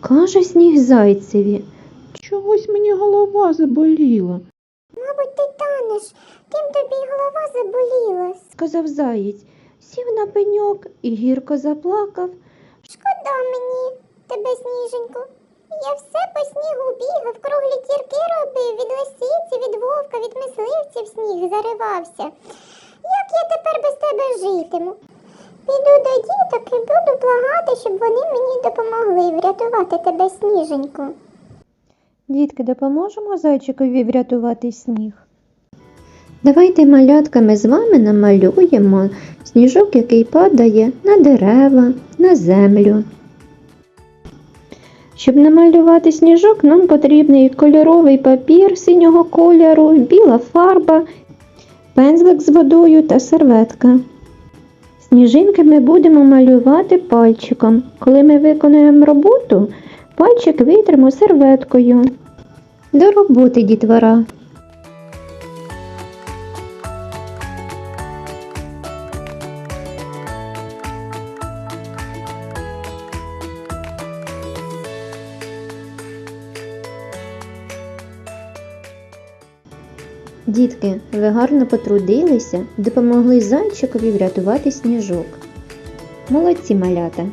каже сніг зайцеві. Чогось мені голова заболіла. Мабуть, ти танеш, тим тобі й голова заболіла. Сказав заєць, сів на пеньок і гірко заплакав. Шкода мені тебе, сніженько. Я все по снігу бігав, круглі дірки робив, від лисиці, від вовка, від мисливців сніг заривався. Як я тепер без тебе житиму? Піду до діток і буду благати, щоб вони мені допомогли врятувати тебе, сніженько. Дітки, допоможемо зайчикові врятувати сніг. Давайте малятками з вами намалюємо сніжок, який падає на дерева, на землю. Щоб намалювати сніжок, нам потрібний кольоровий папір синього кольору, біла фарба, пензлик з водою та серветка. Сніжинки ми будемо малювати пальчиком. Коли ми виконуємо роботу, пальчик витримо серветкою. До роботи, дітвора. Дітки, ви гарно потрудилися, допомогли зайчикові врятувати сніжок. Молодці малята!